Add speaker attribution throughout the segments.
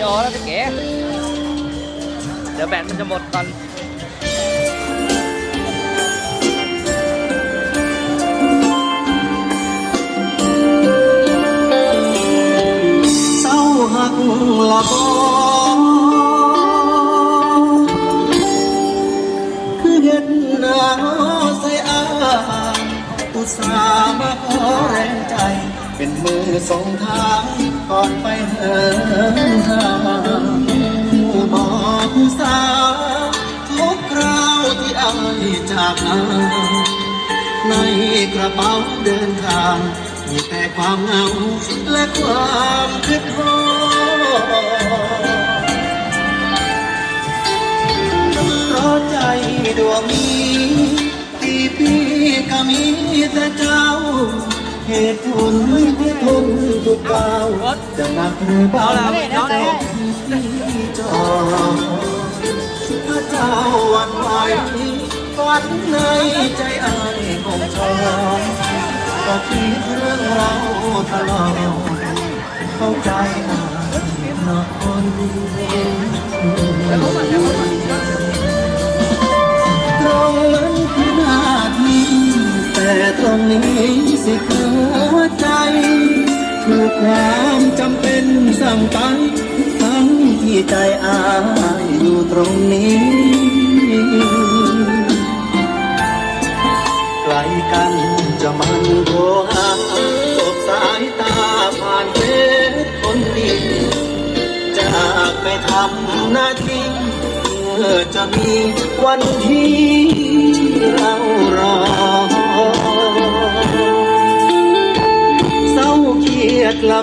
Speaker 1: ดีโอแล้วพี่เก๋เดี๋ยวแบตมันจะหมดก่อน
Speaker 2: เป็นหน้าใส่อสองเป็นมือส่งทางก่อนไปเหินทางผู้บอกผู้สาวทุกคราวที่อายจากนาในกระเป๋าเดินทาง มีแต่ความเหงาและความคิดฮอเพราะใจดวงนี้ที่พี่ก็มีแต่เจ้าเหตุผล ทุกก้าวจะนักหรือเบาน้องที่จอถ้าเจ้าวันไหวฝันในใจอายคงชอบก็คิดเรื่องเราตลอดเข้าใจอายนอนตรงนั้นคือหน้าที่แต่ตรงนี้สิคือ คือความจำเป็นสั่งไป ทั้งที่ใจอายอยู่ตรงนี้ไกลกันจะมันโทรหาสบสายตาผ่านเพชรคนดีจากไปทำหน้าที่เมื่อจะมีวันที่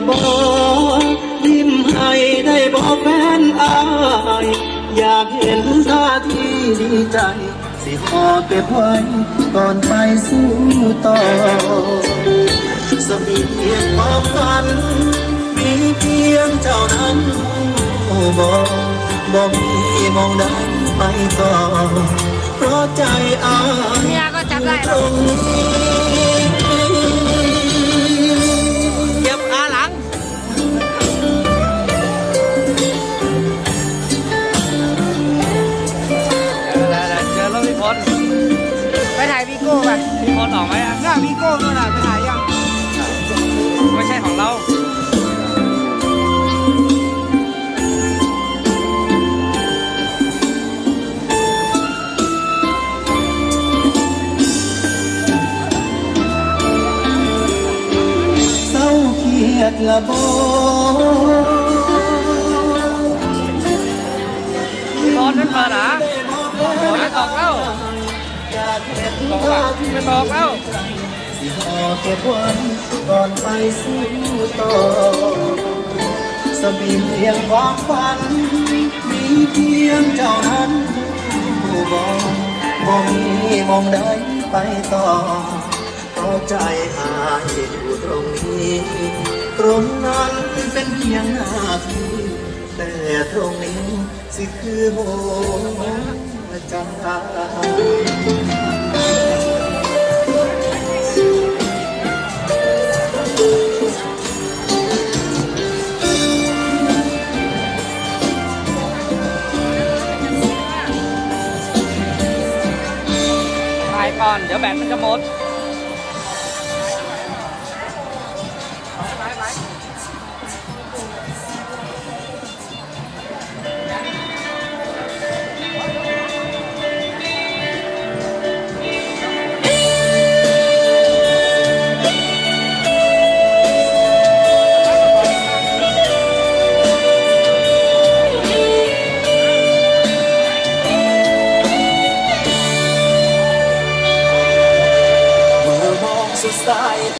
Speaker 2: บอยิ้มให้ได้บอกแฟนอาย อยากเห็นท่าที่ดีใจ สิขอเก็บไว้ก่อนไปสู้ต่อสมีเพียงความฝัน มีเพียงเจ้านั้นบอกบอกมีมองได้ไปต่อ
Speaker 3: ก้
Speaker 2: นู่
Speaker 3: นน่ะไปถ่ายยัง
Speaker 1: ไม่ใช่ของเรา
Speaker 2: เศร้าเครียดละบอ
Speaker 1: ตอนนั้นมาหนาตอนนั้นออกแล้ว
Speaker 2: อยากเห็น
Speaker 1: บอกว่าไม่บอกแล้ว
Speaker 2: สิหอเก็บไว้ก่อนไปสู้ต่อสบีเพียงความฝัน มีเพียงเจ้านั้นผู้บอกบอกมีมองได้ไปต่อเพราะใจอายอยู่ตรงนี้ตรงนั้นเป็นเพียงหน้าที่แต่ตรงนี้สิคือหัวใจ
Speaker 1: อน เดี๋ยวแบตมันจะหมด